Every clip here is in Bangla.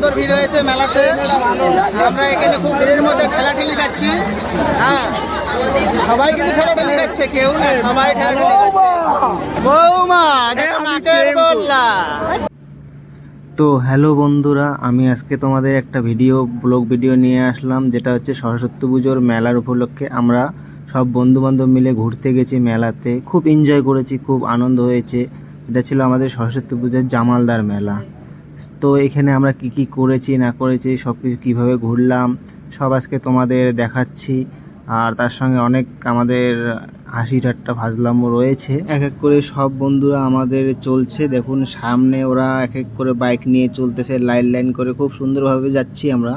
সুন্দর ভিড় হয়েছে মেলাতে। আমরা এখানে খুব ভিড়ের মধ্যে ঠেলাঠেলি খাচ্ছি। হ্যাঁ সবাই কিন্তু ঠেলাঠেলি খাচ্ছে কেউ না সবাই ঠেলাঠেলি বৌমা তো হ্যালো বন্ধুরা আমি আজকে তোমাদের একটা ভিডিও ব্লগ ভিডিও নিয়ে আসলাম যেটা হচ্ছে সরস্বতী পুজোর মেলার উপলক্ষে আমরা সব বন্ধু বান্ধব মিলে ঘুরতে গেছি মেলাতে। খুব এনজয় করেছি খুব আনন্দ হয়েছে। এটা ছিল আমাদের সরস্বতী পুজোর জামালদার মেলা। তো এখানে আমরা কি কি করেছি, না করেছি সব কিছু কীভাবে ঘুরলাম, সব আজকে তোমাদের দেখাচ্ছি। আর তার সঙ্গে অনেক আমাদের হাসি ঠাট্টা ভাজলামও রয়েছে। এক এক করে সব বন্ধুরা আমাদের চলছে। দেখুন, সামনে ওরা এক এক করে বাইক নিয়ে চলতেছে। লাইন লাইন করে খুব সুন্দরভাবে যাচ্ছি আমরা।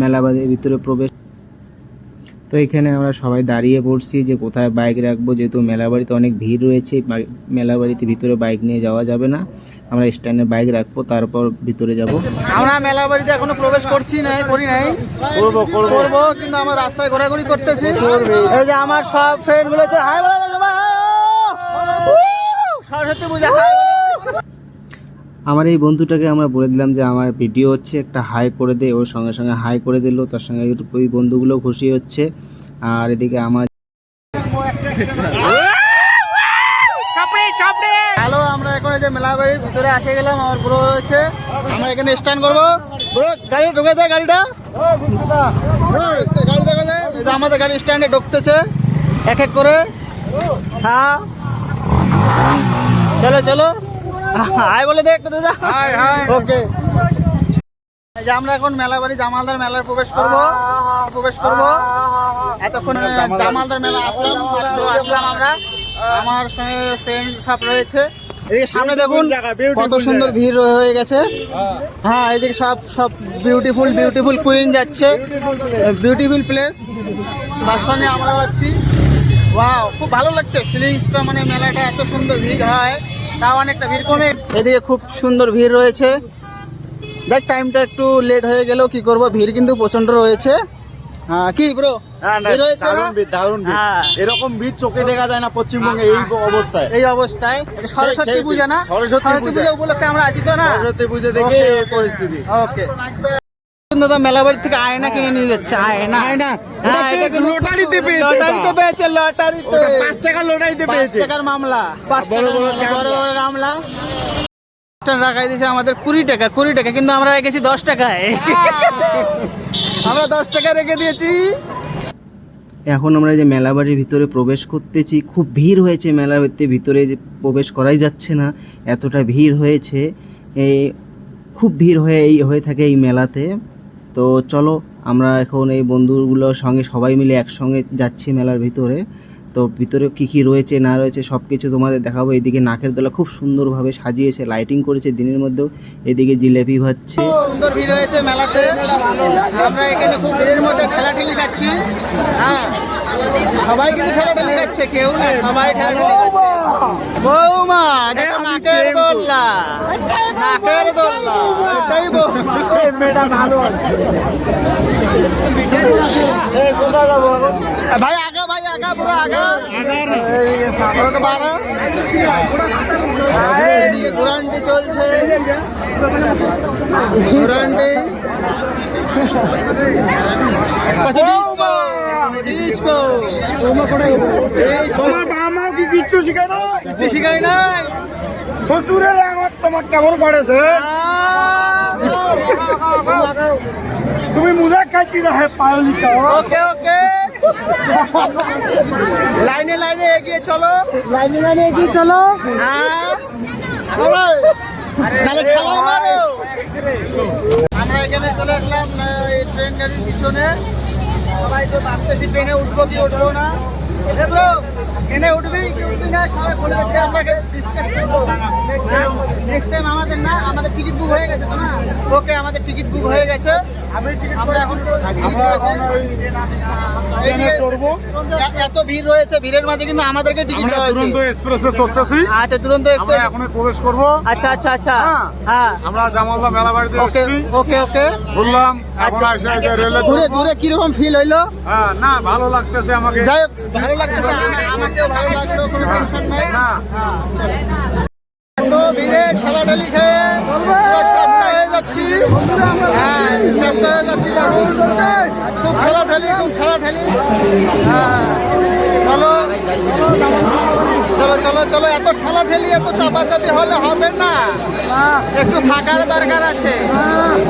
মেলাবাদের ভিতরে প্রবেশ তো এখানে আমরা সবাই দাঁড়িয়ে পড়ছি যে কোথায় বাইক রাখব। যেহেতু মেলা বাড়িতে অনেক ভিড় রয়েছে মেলা বাড়িতে ভিতরে বাইক নিয়ে যাওয়া যাবে না। আমরা স্ট্যান্ডে বাইক রাখব তারপর ভিতরে যাব। আমরা মেলা বাড়িতে এখনও প্রবেশ করছি না করি নাই। করব কিন্তু আমার রাস্তায় ঘোরাঘুরি করতেছি। এই যে আমার সব ফ্রেন্ড হচ্ছে হাই বলে সবাই সরস্বতী পূজা হাই আমার এই বন্ধুটাকে আমরা বলে দিলাম যে আমার ভিডিও হচ্ছে একটা হাই করে দে ওর সঙ্গে সঙ্গে হাই করে দিল তার সঙ্গে ওই বন্ধুগুলো খুশি হচ্ছে। আর এদিকে আমার হ্যালো আমরা এখন যে মেলা বাড়ির ভিতরে আসে গেলাম আমার ব্রো রয়েছে। আমরা এখানে স্ট্যান্ড করব। ব্রো গাড়ি ঢুকে দেয় গাড়িটা। গাড়ি দেখা যায়। আমাদের গাড়ি স্ট্যান্ডে ঢুকতেছে এক এক করে। হ্যাঁ। চলো চলো। হাই বলে দে একটু দাদা হাই হাই। ওকে। যে আমরা এখন মেলা বাড়ি জামালদার মেলার প্রবেশ করব। প্রবেশ করব। এতক্ষণ জামালদার মেলা আসলাম আসলাম আমরা। আমার সঙ্গে ফ্রেন্ড সব রয়েছে। এদিকে সামনে দেখুন কত সুন্দর ভিড় হয়ে গেছে। হ্যাঁ এদিকে সব সব বিউটিফুল বিউটিফুল কুইন যাচ্ছে। বিউটিফুল প্লেস তার সঙ্গে আমরা যাচ্ছি ওয়াও খুব ভালো লাগছে। ফিলিংসটা মানে মেলাটা এত সুন্দর ভিড় হয়। তাও অনেকটা ভিড় কমে। এদিকে খুব সুন্দর ভিড় রয়েছে। দেখ টাইমটা একটু লেট হয়ে গেলেও কি করব? ভিড় কিন্তু প্রচণ্ড রয়েছে। হ্যাঁ কি ব্রো ভিড় হ্যাঁ। এরকম ভিড় চোখে দেখা যায় না পশ্চিমবঙ্গে এই অবস্থায়। এই অবস্থায়। সরস্বতী পূজা না? সরস্বতী পূজা। উপলক্ষে আমরা আছি তো না? সরস্বতী পুজো দেখে. পরিস্থিতি। ওকে দাদা মেলা বাড়ি থেকে আয়না কিনে নিয়ে যাচ্ছে আয়না। আয়না? হ্যাঁ এটা লটারিতে পেয়েছে লটারিতে পেয়েছে লটারিতে। পাঁচ টাকা লড়াইতে পাঁচ টাকার মামলা পাঁচ বড় টাকার বড় মামলা, বড়। রাখাই দিয়েছে আমাদের কুড়ি টাকা কুড়ি টাকা কিন্তু আমরা রেখেছি দশ টাকায়। আমরা দশ টাকা রেখে দিয়েছি। এখন আমরা যে মেলা বাড়ির ভিতরে প্রবেশ করতেছি খুব ভিড় হয়েছে মেলা বাড়িতে ভিতরে যে প্রবেশ করাই যাচ্ছে না এতটা ভিড় হয়েছে। এই খুব ভিড় হয়ে এই হয়ে থাকে এই মেলাতে। তো চলো, আমরা এখন এই বন্ধুগুলোর সঙ্গে সবাই মিলে একসঙ্গে যাচ্ছি মেলার ভিতরে। তো ভিতরে কী কী রয়েছে, না রয়েছে সব কিছু তোমাদের দেখাবো। এদিকে নাকের দোলা খুব সুন্দরভাবে সাজিয়েছে লাইটিং করেছে, দিনের মধ্যেও এদিকে জিলেপি ভাচ্ছে সুন্দর ভিড় হয়েছে মেলাতে। আমরা এখানে খুব মধ্যে হ্যাঁ। সবাই কিন্তু ঠেলাঠেলি খাচ্ছে কেউ না সবাই। বৌমা নাকের দোল্লা নাকের দোল্লা এটাই মেয়েটা ভালো ভাই আগা ভাই আগা পুরো আগা। এদিকে ঘোরান্টি চলছে। ঘোরান্টি। তোমার বাবা মা কি কিচ্ছু শিখায় না শ্বশুরের আমার তোমার কেমন করেছে? তুমি মুজা খাইছি না হ্যাঁ পায়লিকা ওকে ওকে। লাইনে লাইনে এগিয়ে চলো। লাইনে লাইনে এগিয়ে চলো। হ্যাঁ। তাহলে খেলা মারো। আমরা এখানে চলে আসলাম এই ট্রেন গাড়ির পিছনে। সবাই তো ভাবতেছি ট্রেনে উঠবো কি উঠবো না। ট্রেনে উঠবি কি উঠবি না সবাই বলে যাচ্ছে আমরা ডিসকাস করব। নেক্সট টাইম আমাদের না আমাদের টিকিট বুক হয়ে গেছে তো না? ওকে আমাদের টিকিট বুক হয়ে গেছে। আমরা এখন এত ভিড় রয়েছে ভিড়ের মাঝে কিন্তু আমাদেরকে টিকিট দুরন্ত এক্সপ্রেসে আচ্ছা দুরন্ত এক্সপ্রেস এখন প্রবেশ করব। আচ্ছা আচ্ছা আচ্ছা। হ্যাঁ। হ্যাঁ। আমরা জামালদা মেলা বাড়িতে ওকে ওকে ওকে বললাম এখন আচ্ছা। আসে আসে রেলে। দূরে কীরকম ফিল হইল? হ্যাঁ না ভালো লাগতেছে আমাকে। যাই হোক ভালো লাগতেছে? আমা- আমাকেও ভালো লাগল কোনো টেনশন নাই। না। এত ভিড়ে ঠেলাঠেলি খেয়ে চাপটা হয়ে যাচ্ছি। হ্যাঁ চ্যাপ্টা হয়ে যাচ্ছি দেখো খুব খেলা ঠেলি খুব খেলা ঠেলি। হ্যাঁ চলো। চলো চলো চলো এত ঠেলা ঠেলি এত চাপাচাপি হলে হবে না। একটু ফাঁকার দরকার আছে।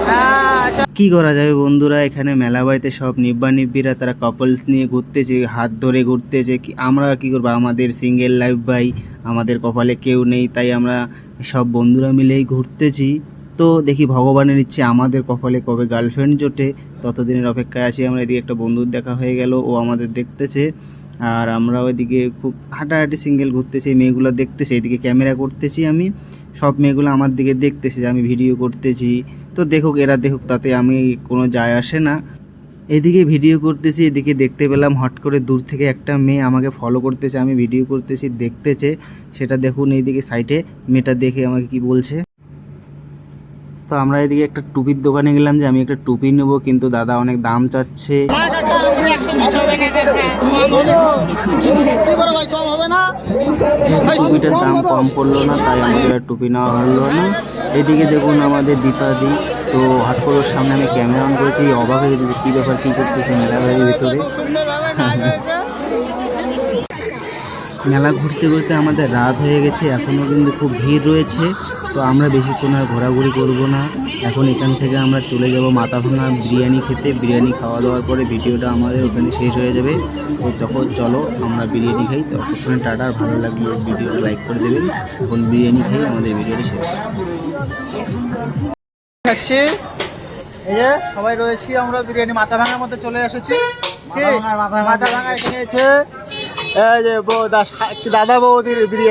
হ্যাঁ। কি করা যাবে বন্ধুরা? এখানে মেলা বাড়িতে সব নিব্বা নিব্বিরা তারা কাপলস নিয়ে ঘুরতেছে হাত ধরে ঘুরতেছে। কি আমরা কি করব? আমাদের সিঙ্গেল লাইফ বাই আমাদের কপালে কেউ নেই তাই আমরা সব বন্ধুরা মিলেই ঘুরতেছি। তো দেখি ভগবানের ইচ্ছে আমাদের কপালে কবে গার্লফ্রেন্ড জোটে। ততদিনের অপেক্ষায় আছি আমরা এদিকে একটা বন্ধুর দেখা হয়ে গেল ও আমাদের দেখতেছে। আর আমরা ওইদিকে খুব হাঁটাহাঁটি সিঙ্গেল ঘুরতেছি মেয়েগুলো দেখতেছি এদিকে ক্যামেরা করতেছি আমি। সব মেয়েগুলো আমার দিকে দেখতেছে যে আমি ভিডিও করতেছি। তো দেখুক, এরা দেখুক, তাতে আমি কোনো যায় আসে না। এদিকে ভিডিও করতেছি, এদিকে দেখতে পেলাম হট করে দূর থেকে একটা মেয়ে আমাকে ফলো করতেছে, আমি ভিডিও করতেছি, দেখতেছে। সেটা দেখুন এইদিকে সাইটে মেয়েটা দেখে আমাকে কি বলছে। তো আমরা এদিকে একটা টুপির দোকানে গেলাম যে আমি একটা টুপি নেব, কিন্তু দাদা অনেক দাম চাচ্ছে। টুপিটার দাম কম পড়ল না, তাই আমাদের টুপি নেওয়া হলো না। এদিকে দেখুন আমাদের দীপাদি, তো করে সামনে আমি ক্যামেরা অন করেছি, অবাক হয়ে কী ব্যাপার, কী করতেছে মেলাবাড়ির ভিতরে। মেলা ঘুরতে ঘুরতে আমাদের রাত হয়ে গেছে এখনও কিন্তু খুব ভিড় রয়েছে। তো আমরা বেশিক্ষণ আর ঘোরাঘুরি করব না। এখন এখান থেকে আমরা চলে যাব মাথা ভাঙা বিরিয়ানি খেতে। বিরিয়ানি খাওয়া দাওয়ার পরে ভিডিওটা আমাদের ওখানে শেষ হয়ে যাবে। তো তখন চলো আমরা বিরিয়ানি খাই। তো ততক্ষণে টাটা ভালো লাগলে ভিডিও লাইক করে দেবেন। এখন বিরিয়ানি খাই আমাদের ভিডিওটা শেষ। খাচ্ছি। এই যে সবাই রয়েছি আমরা বিরিয়ানি মাথা ভাঙার মধ্যে চলে এসেছি? মাথা ভাঙা এখানে এই যে বউ দাদা বৌদির বিরিয়ানি।